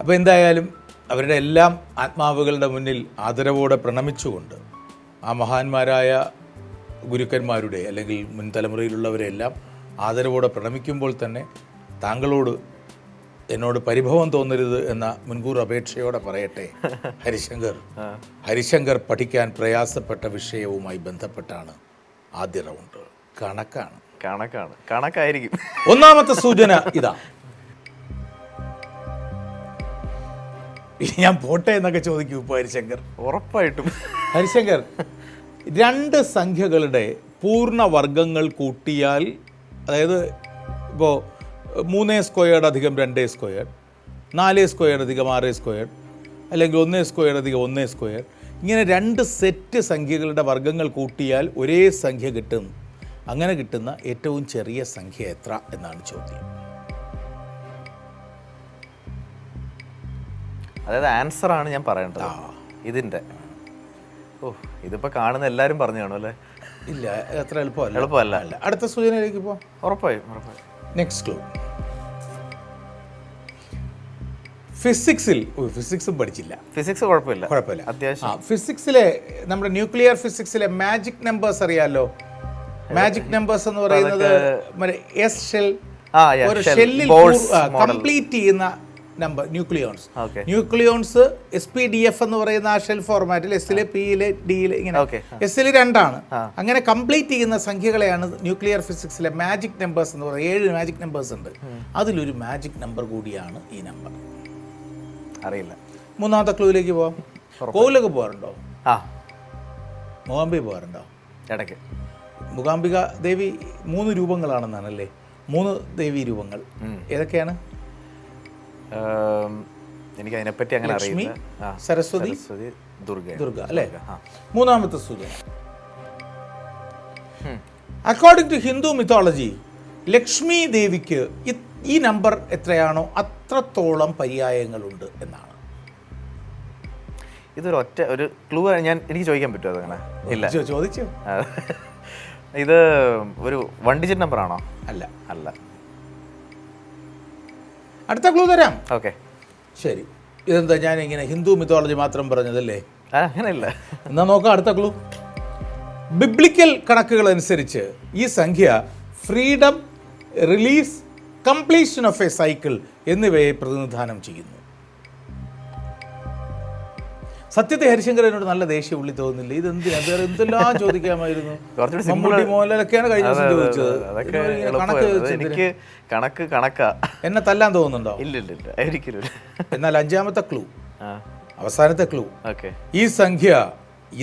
അപ്പോൾ എന്തായാലും അവരുടെ എല്ലാം ആത്മാവുകളുടെ മുന്നിൽ ആദരവോടെ പ്രണമിച്ചുകൊണ്ട് ആ മഹാന്മാരായ ഗുരുക്കന്മാരുടെ അല്ലെങ്കിൽ മുൻ തലമുറയിലുള്ളവരെല്ലാം ആദരവോടെ പ്രണമിക്കുമ്പോൾ തന്നെ താങ്കളോട് എന്നോട് പരിഭവം തോന്നരുത് എന്ന മുൻകൂർ അപേക്ഷയോടെ പറയട്ടെ. ഹരിശങ്കർ. ഹരിശങ്കർ പഠിക്കാൻ പ്രയാസപ്പെട്ട വിഷയവുമായി ബന്ധപ്പെട്ടാണ് ആദ്യ റൗണ്ട്. കണക്കാണ്. കണക്കാണ്. കണക്കായിരിക്കും. ഒന്നാമത്തെ സൂചന ഇതാ. ഇനി ഞാൻ പോട്ടെ എന്നൊക്കെ ചോദിക്കും ഇപ്പോൾ ഹരിശങ്കർ. ഉറപ്പായിട്ടും. ഹരിശങ്കർ രണ്ട് സംഖ്യകളുടെ പൂർണ വർഗങ്ങൾ കൂട്ടിയാൽ അതായത് ഇപ്പോൾ മൂന്നേ സ്ക്വയേർഡ് അധികം രണ്ടേ സ്ക്വയർ നാല് സ്ക്വയർ അധികം ആറ് സ്ക്വയർ അല്ലെങ്കിൽ ഒന്നേ സ്ക്വയർ അധികം ഒന്നേ സ്ക്വയർ ഇങ്ങനെ രണ്ട് സെറ്റ് സംഖ്യകളുടെ വർഗങ്ങൾ കൂട്ടിയാൽ ഒരേ സംഖ്യ കിട്ടും. അങ്ങനെ കിട്ടുന്ന ഏറ്റവും ചെറിയ സംഖ്യ എത്ര എന്നാണ് ചോദ്യം. അതായത് ആൻസർ ആണ് ഞാൻ പറയേണ്ടത്. ഇതിന്റെ ഓ ഇതിപ്പോൾ കാണുന്ന എല്ലാവരും പറഞ്ഞു കാണും അല്ലേ? ഇല്ല അത്ര എളുപ്പമല്ല. എളുപ്പമല്ല. അല്ല അടുത്ത സൂചനയിലേക്ക് ഇപ്പോൾ ഉറപ്പായും ഉറപ്പായും. നെക്സ്റ്റ് ക്ലൂ ഫിസിക്സിൽ ഫിസിക്സും പഠിച്ചില്ല. ഫിസിക്സ് കുഴപ്പമില്ല. കുഴപ്പമില്ല. അത്യാവശ്യം. ഫിസിക്സിലെ നമ്മുടെ ന്യൂക്ലിയർ ഫിസിക്സിലെ മാജിക് നമ്പേഴ്സ് അറിയാലോ? മാജിക് നമ്പേഴ്സ് എന്ന് പറയുന്നത് എസ് ഷെൽ ഒരു ഷെല്ലിൽ കംപ്ലീറ്റ് ചെയ്യുന്ന number nucleons. Nucleons S P D F എന്ന് പറയുന്ന ആ ഷെൽ ഫോർമാറ്റിൽ എസിലെ പിയിലെ ഡിയിലെ ഇങ്ങനെ. എസ് എൽ രണ്ടാണ്. അങ്ങനെ കംപ്ലീറ്റ് ചെയ്യുന്ന സംഖ്യകളെയാണ് ന്യൂക്ലിയർ ഫിസിക്സിലെ മാജിക് നമ്പേഴ്സ് എന്ന് പറയുന്നത്. ഏഴ് മാജിക് നമ്പേഴ്സ് ഉണ്ട്. അതിലൊരു മാജിക് നമ്പർ കൂടിയാണ് ഈ നമ്പർ അറിയില്ല. മൂന്നാമത്തെ ക്ലൂവിലേക്ക് പോവാം. കോവിലൊക്കെ പോകാറുണ്ടോ? ആ. മോഹമ്പി പോകാറുണ്ടോ? ഇടയ്ക്ക്. മൂകാംബിക ദേവി മൂന്ന് രൂപങ്ങളാണെന്നാണ് അല്ലേ മൂന്ന് ദേവി രൂപങ്ങൾ. ഏതൊക്കെയാണ്? എനിക്ക് അതിനെപ്പറ്റി അങ്ങനെ ലക്ഷ്മി, അറിയില്ല. സരസ്വതി, ദുർഗ ദുർഗ അല്ലേ? മൂന്നാമത്തെ സൂചന. According to Hindu mythology Lakshmi ദേവിക്ക് ഈ നമ്പർ എത്രയാണോ അത്രത്തോളം പര്യായങ്ങളുണ്ട് എന്നാണ്. ഇതൊരു ഒറ്റ ഒരു ക്ലൂ ഞാൻ എനിക്ക് ചോദിക്കാൻ പറ്റുമോ അതങ്ങനെ? ഇല്ല. ചോദിച്ചു. ഇത് ഒരു വൺ ഡിജിറ്റ് നമ്പർ ആണോ അല്ല. അല്ല. അടുത്ത ക്ലൂ തരാം. ഓക്കെ. ശരി. ഇതെന്താ ഞാൻ ഇങ്ങനെ ഹിന്ദു മിത്തോളജി മാത്രം പറഞ്ഞതല്ലേ? അങ്ങനെയല്ല. എന്നാ നോക്കാം അടുത്ത ക്ലൂ ബിബ്ലിക്കൽ കണക്കുകൾ അനുസരിച്ച് ഈ സംഖ്യ freedom release completion of a cycle എന്നിവയെ പ്രതിനിധാനം ചെയ്യുന്നു. സത്യത്തെ ഹരിശങ്കരനോട് നല്ല ദേഷ്യം ഉള്ളി തോന്നുന്നില്ല. ഇതെന്തിനാ? വേറെ എന്തെല്ലാം ചോദിക്കാമായിരുന്നു? മമ്മൂട്ടി മോഹൻലാലൊക്കെയാണ് കഴിഞ്ഞ ദിവസം ചോദിച്ചത്. കണക്ക് എനിക്ക് കണക്ക് കണക്കാ. എന്നെ തല്ലാൻ തോന്നുന്നുണ്ടോ? ഇല്ല ഇല്ല ഒരിക്കലും എന്നാൽ അഞ്ചാമത്തെ ക്ലൂ അവസാനത്തെ ക്ലൂ ഈ സംഖ്യ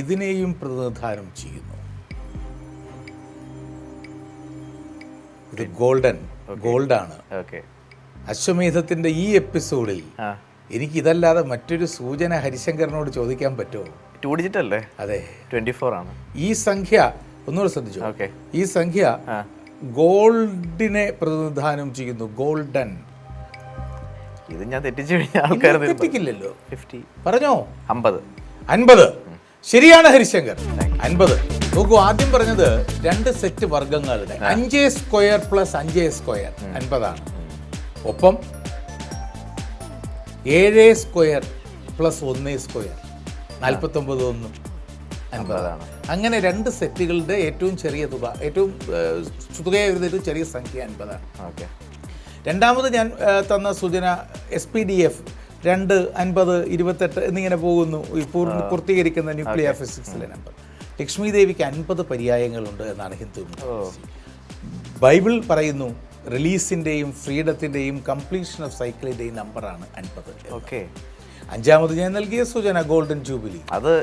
ഇതിനെയും പ്രതിനിധാനം ചെയ്യുന്നു. ഇത് ഗോൾഡൻ ഗോൾഡാണ്. അശ്വമേധത്തിന്റെ ഈ എപ്പിസോഡിൽ ആ എനിക്ക് ഇതല്ലാതെ മറ്റൊരു സൂചന ഹരിശങ്കറിനോട് ചോദിക്കാൻ പറ്റുമോ? ടു ഡിജിറ്റ് അല്ലേ? അതെ. ട്വന്റി ഫോർ ആണ്. ഈ സംഖ്യ ഒന്നുകൂടെ ശ്രദ്ധിച്ചു? ഓക്കെ ഈ സംഖ്യ ഗോൾഡിനെ പ്രതിനിധാനം ചെയ്യുന്നു ഗോൾഡൻ. ഇത് ഞാൻ തെറ്റിച്ചു ആൾക്കാർ തെറ്റിക്കില്ലല്ലോ. ഫിഫ്റ്റി പറഞ്ഞോ? അമ്പത്. അൻപത്. ശരിയാണ് ഹരിശങ്കർ. അൻപത്. നോക്കൂ ആദ്യം പറഞ്ഞത് രണ്ട് സെറ്റ് വർഗങ്ങളുടെ അഞ്ചേ സ്ക്വയർ പ്ലസ് അഞ്ചേ സ്ക്വയർ. അൻപതാണ്. ഒപ്പം ഏഴ് സ്ക്വയർ പ്ലസ് ഒന്ന് സ്ക്വയർ. നാൽപ്പത്തൊമ്പത് ഒന്നും. അൻപതാണ്. അങ്ങനെ രണ്ട് സെറ്റുകളുടെ ഏറ്റവും ചെറിയ തുക ഏറ്റവും തുകയായി വരുന്ന ചെറിയ സംഖ്യ അൻപതാണ്. ഓക്കെ. രണ്ടാമത് ഞാൻ തന്ന സൂചന എസ് പി ഡി എഫ് രണ്ട് അൻപത് ഇരുപത്തെട്ട് എന്നിങ്ങനെ പോകുന്നു. ഈ പൂർണ പൂർത്തീകരിക്കുന്ന ന്യൂക്ലിയർ ഫിസിക്സിലെ നമ്പർ ലക്ഷ്മി ദേവിക്ക് അൻപത് പര്യായങ്ങളുണ്ട് എന്നാണ് ഹിന്ദു. ബൈബിൾ പറയുന്നു റിലീസിന്റെയും ഫ്രീഡത്തിന്റെയും കംപ്ലീഷൻ ഓഫ് സൈക്കിളിന്റെയും നമ്പറാണ് അൻപത്. ഓക്കെ അഞ്ചാമത് ഞാൻ നൽകിയ സൂചന ഗോൾഡൻ ജൂബിലി അത്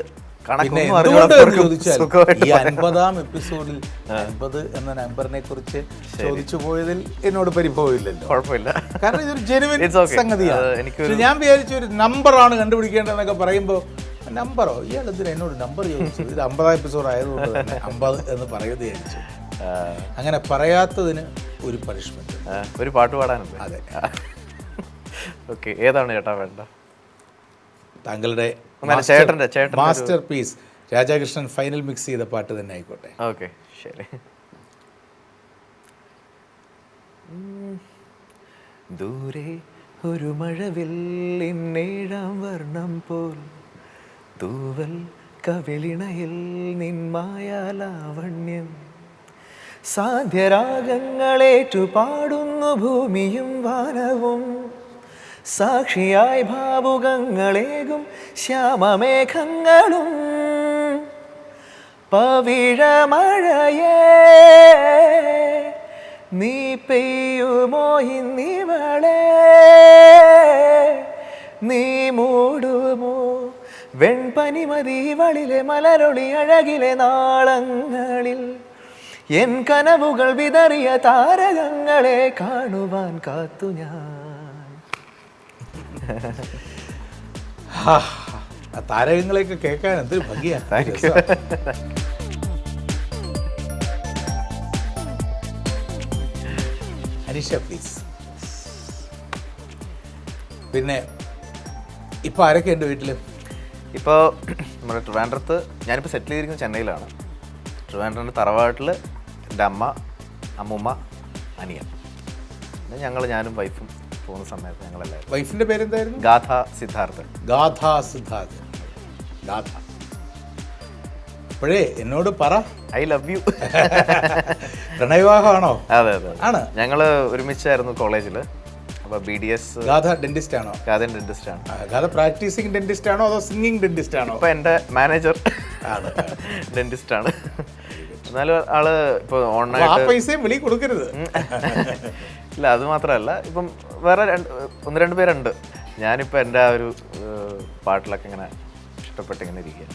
പിന്നെ എന്തുകൊണ്ട് ചോദിച്ചാൽ ഈ അൻപതാം എപ്പിസോഡിൽ അൻപത് എന്ന നമ്പറിനെ കുറിച്ച് ചോദിച്ചു പോയതിൽ എന്നോട് പരിഭവമില്ലല്ലോ. കുഴപ്പമില്ല. കാരണം ഇതൊരു ജെനുവിൻ. സംഗതിയാണ്. ഞാൻ വിചാരിച്ച ഒരു നമ്പറാണ് കണ്ടുപിടിക്കേണ്ടതെന്നൊക്കെ പറയുമ്പോൾ നമ്പറോ ഇയാൾ എന്തിനാ എന്നോട് നമ്പർ ചോദിച്ചു? ഇത് അമ്പതാം എപ്പിസോഡ് ആയതുകൊണ്ട് തന്നെ അമ്പത് എന്ന് പറയുന്നത് വിചാരിച്ചു. അങ്ങനെ പറയാത്തതിന് ഒരു പണിഷ്മെന്റ് ഒരു പാട്ട് പാടാനുണ്ട്. അതെ. ഓക്കെ ഏതാണ് ചേട്ടാ വേണ്ട താങ്കളുടെ ചേട്ടന്റെ ചേട്ടന്റെ ചേട്ടൻ masterpiece Rajakrishnan final mix ചെയ്ത പാട്ട് തന്നെ ആയിക്കോട്ടെ. ഓക്കെ ശരി. ദൂരെ ഒരു മഴവില്ലിന്നേഴാം വർണം പോൽ തൂവൽ കവിളിണയിൽ നിന്മായാലാവണ്യം സാധ്യരാഗങ്ങളേറ്റു പാടുന്നു ഭൂമിയും വാനവും. സാക്ഷിയായി ഭാവുകങ്ങളേകും ശ്യാമമേഘങ്ങളും. പവിഴമഴയേ നീ പെയ്യുമോ ഇന്നിവളെ നീ മൂടുമോ വെൺപനിമതി വളിലെ മലരൊളി അഴകിലെ നാളങ്ങളിൽ? എൻ കനവുകൾ വിതറിയ താരകങ്ങളെ കാണുവാൻ കാത്തു ഞാൻ. താരകങ്ങളെയൊക്കെ കേൾക്കാൻ എന്ത് ഭംഗിയാ. രസാ. അനിഷ പ്ലീസ് പിന്നെ ഇപ്പൊ ആരൊക്കെ ഉണ്ട് വീട്ടിൽ? ഇപ്പോൾ നമ്മുടെ ട്രിവാൻഡ്രത്ത് ഞാനിപ്പോൾ സെറ്റിൽ ചെയ്തിരിക്കുന്നത് ചെന്നൈയിലാണ്. ട്രിവാൻഡ്രന്റെ തറവാട്ടിൽ എന്റെ അമ്മ അമ്മുമ്മ അനിയൻ. പിന്നെ ഞങ്ങൾ ഞാനും വൈഫും പോകുന്ന സമയത്ത് ഞങ്ങളെല്ലാവരും. വൈഫിന്റെ പേരെന്തായിരുന്നു? ഗാഥ സിദ്ധാർത്ഥൻ. ഗാഥ സിദ്ധാർത്ഥൻ. ഗാഥ. അപ്പോഴേ എന്നോട് പറ. I love you. പ്രണയവിവാഹമാണോ? അതെ അതെ ആണ്. ഞങ്ങൾ ഒരുമിച്ചായിരുന്നു കോളേജിൽ അപ്പോൾ B D S Gatha dentist ആണോ ഗാഥൻ ഡെന്റിസ്റ്റ് ആണ് ഗാഥ പ്രാക്ടീസിങ് ഡെന്റിസ്റ്റ് ആണോ അതോ സിംഗിങ് ഡെന്റിസ്റ്റ് ആണോ അപ്പോൾ എന്റെ മാനേജർ ആണ്. ഡെന്റിസ്റ്റ് ആണ് എന്നാലും ആൾ ഇപ്പൊ ഓൺലൈൻ പൈസയും വെളി കൊടുക്കരുത്. ഇല്ല അത് മാത്രമല്ല ഇപ്പം വേറെ രണ്ട് ഒന്ന് രണ്ട് പേരുണ്ട്. ഞാനിപ്പോൾ എന്റെ ആ ഒരു പാട്ടിലൊക്കെ ഇങ്ങനെ ഇഷ്ടപ്പെട്ട് ഇങ്ങനെ ഇരിക്കുക